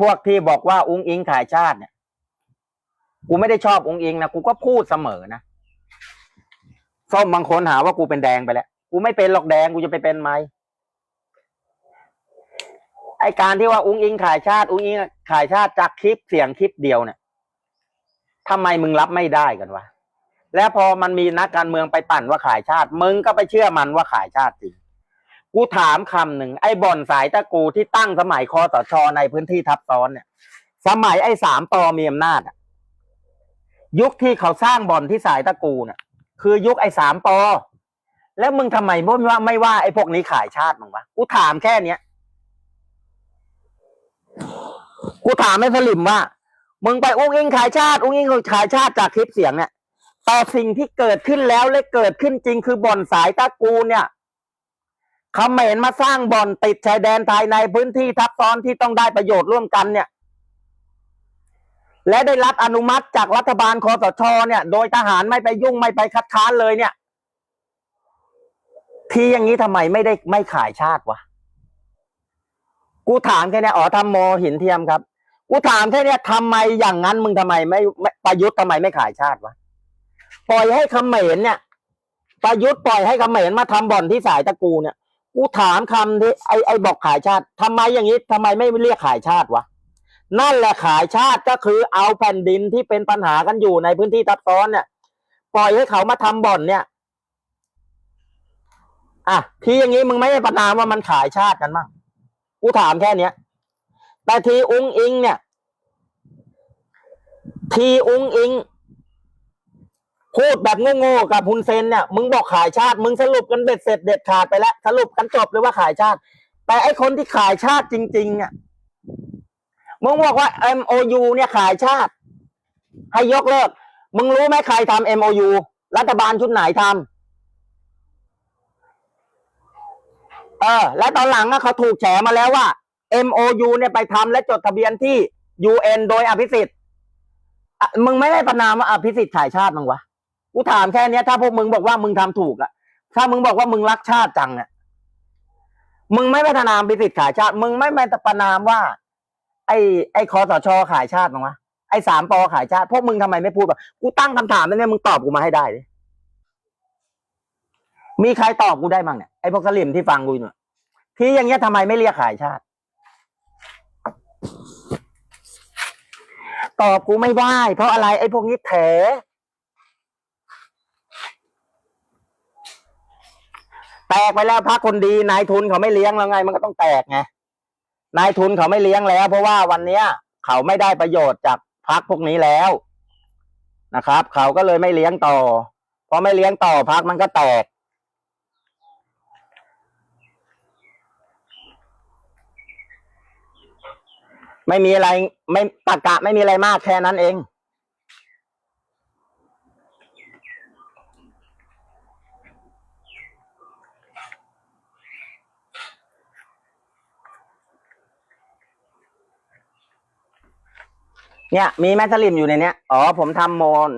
พวกที่บอกว่าอุ้งอิงขายชาติเนี่ยกูไม่ได้ชอบอุ้งอิงนะกูก็พูดเสมอนะส้มบางคนหาว่ากูเป็นแดงไปแล้วกูไม่เป็นหรอกแดงกูจะไปเป็นไหมไอการที่ว่าอุ้งอิงขายชาติ อุ้งอิงขายชาติจากคลิปเสียงคลิปเดียวเนี่ยทำไมมึงรับไม่ได้กันวะ แล้วพอมันมีนักการเมืองไปปั่นว่าขายชาติ มึงก็ไปเชื่อมันว่าขายชาติจริง กูถามคำหนึ่งไอ้บ่อนสายตะกูที่ตั้งสมัยคอสชในพื้นที่ทับซ้อนเนี่ย สมัยไอ้สามปอมีอำนาจอะยุคที่เขาสร้างบ่อนที่สายตะกูเนี่ยคือยุคไอ้สามปอแล้วมึงทำไมไม่ว่าไม่ว่าไอ้พวกนี้ขายชาติมึงวะกูถามแค่เนี้ยกูถามไอ้สลิมว่า มึงไปอุ้งอิงขายชาติ อุ้งอิงขายชาติจากคลิปเสียงเนี่ยแต่สิ่งที่เกิดขึ้นแล้วและเกิดขึ้นจริงคือบ่อนสายตะกูเนี่ย เขมรมาสร้างบ่อนติดชายแดนภายในพื้นที่ทับซ้อนที่ต้องได้ประโยชน์ร่วมกันเนี่ย และได้รับอนุมัติจากรัฐบาลคอสชเนี่ย โดยทหารไม่ไปยุ่งไม่ไปคัดค้านเลยเนี่ย ที่อย่างนี้ทำไมไม่ได้ไม่ขายชาติวะกูถามแค่นี้อ๋อทำโมหินเทียมครับกูถามแค่นี้ทำไมอย่างนั้นมึงทำไมไม่ไม่ประยุทธ์ทำไมไม่ขายชาติวะปล่อยให้เขมรเนี่ยประยุทธ์ปล่อยให้เขมรมาทำบ่อนที่สายตะกูเนี่ย กูถามคำที่ไอไอบอกขายชาติทำไมอย่างนี้ทำไมไม่เรียกขายชาติวะนั่นแหละขายชาติก็คือเอาแผ่นดินที่เป็นปัญหากันอยู่ในพื้นที่ทับซ้อนเนี่ย ปล่อยให้เขามาทำบ่อนเนี่ยอะทีอย่างนี้มึงไม่ได้ประนามว่ามันขายชาติกันมั้งกูถามแค่เนี้ยแต่ทีอุ้งอิงเนี่ย ทีอุ้งอิง พูดแบบโง่ๆกับฮุนเซนเนี่ยมึงบอกขายชาติ มึงสรุปกันเบ็ดเสร็จเด็ดขาดไปแล้วสรุปกันจบเลยว่าขายชาติ แต่ไอคนที่ขายชาติจริงๆเนี่ยมึงบอกว่า MOU เนี่ยขายชาติ ให้ยกเลิก มึงรู้ไหมใครทำ MOU รัฐบาลชุดไหนทำเออ และตอนหลังอะเขาถูกแฉมาแล้วว่า MOU เนี่ยไปทำและจดทะเบียนที่ UN โดยอภิสิทธิ์มึงไม่ได้ประนามว่าอภิสิทธิ์ขายชาติมึงวะ กูถามแค่เนี้ย ถ้าพวกมึงบอกว่ามึงทำถูกอะถ้ามึงบอกว่ามึงรักชาติจังอะมึงไม่พัฒนามพิสิทธิ์ขายชาติ มึงไม่มาประนามว่า ไอ้ ไอ้คอสชขายชาติมั้งวะไอ้สามปอขายชาติพวกมึงทำไมไม่พูดแบบกูตั้งคำถามนั่นเนี่ยมึงตอบกูมาให้ได้ดิมีใครตอบกูได้มั้งเนี่ยไอ้พวกสลิมที่ฟังกูเนี่ยที่อย่างเงี้ยทำไมไม่เรียกขายชาติ ตอบกูไม่ได้ เพราะอะไรไอ้พวกนี้แถ แตกไปแล้วพักคนดีนายทุนเขาไม่เลี้ยงแล้วไง มันก็ต้องแตกไงนายทุนเขาไม่เลี้ยงแล้ว เพราะว่าวันเนี้ย เขาไม่ได้ประโยชน์จากพักพวกนี้แล้วนะครับ เขาก็เลยไม่เลี้ยงต่อพอไม่เลี้ยงต่อพักมันก็แตก ไม่มีอะไรไม่ตะกะไม่มีอะไรมากแค่นั้นเอง เนี่ย มีแม่สลิมอยู่ในเนี้ยอ๋อผมทำโมน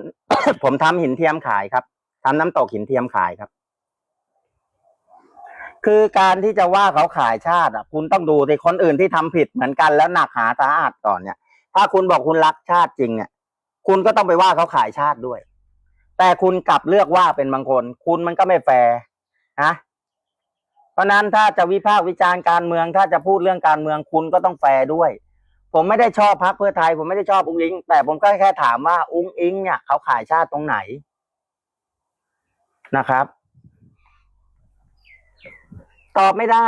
ผมทำหินเทียมขายครับทำน้ำตกหินเทียมขายครับ คือการที่จะว่าเขาขายชาติอะ คุณต้องดูที่คนอื่นที่ทำผิดเหมือนกันแล้วหนักหาสาหัสก่อนเนี่ย ถ้าคุณบอกคุณรักชาติจริงเนี่ยคุณก็ต้องไปว่าเขาขายชาติด้วย แต่คุณกลับเลือกว่าเป็นบางคน คุณมันก็ไม่แฟร์นะเพราะนั้นถ้าจะวิพากษ์วิจารณ์การเมือง ถ้าจะพูดเรื่องการเมืองคุณก็ต้องแฟร์ด้วย ผมไม่ได้ชอบพรรคเพื่อไทย ผมไม่ได้ชอบอุ้งอิง แต่ผมก็แค่ถามว่าอุ้งอิง เนี่ยเขาขายชาติตรงไหนนะครับ ตอบไม่ได้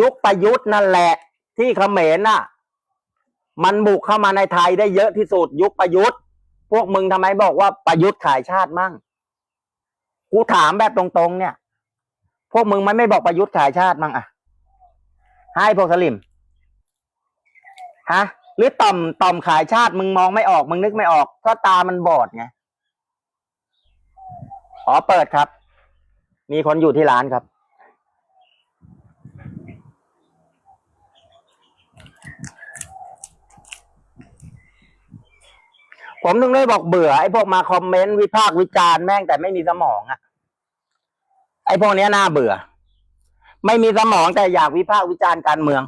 ยุคประยุทธ์นั่นแหละ ที่เขมรน่ะ มันบุกเข้ามาในไทยได้เยอะที่สุด ยุคประยุทธ์ พวกมึงทำไมบอกว่าประยุทธ์ขายชาติมั่งกูถามแบบตรงๆ เนี่ย พวกมึงมันไม่บอกประยุทธ์ขายชาติมั่งอะให้พวกสลิม ฮะ หรือต่อมต่อมขายชาติมึงมองไม่ออก มึงนึกไม่ออกเพราะตามันบอดไงอ๋อเปิดครับ มีคนอยู่ที่ร้านครับ ผมถึงได้บอกเบื่อไอ้พวกมาคอมเมนต์วิพากษ์วิจารณ์แม่งแต่ไม่มีสมองอะไอ้พวกเนี้ยน่าเบื่อ ไม่มีสมองแต่อยากวิพากษ์วิจารณ์การเมือง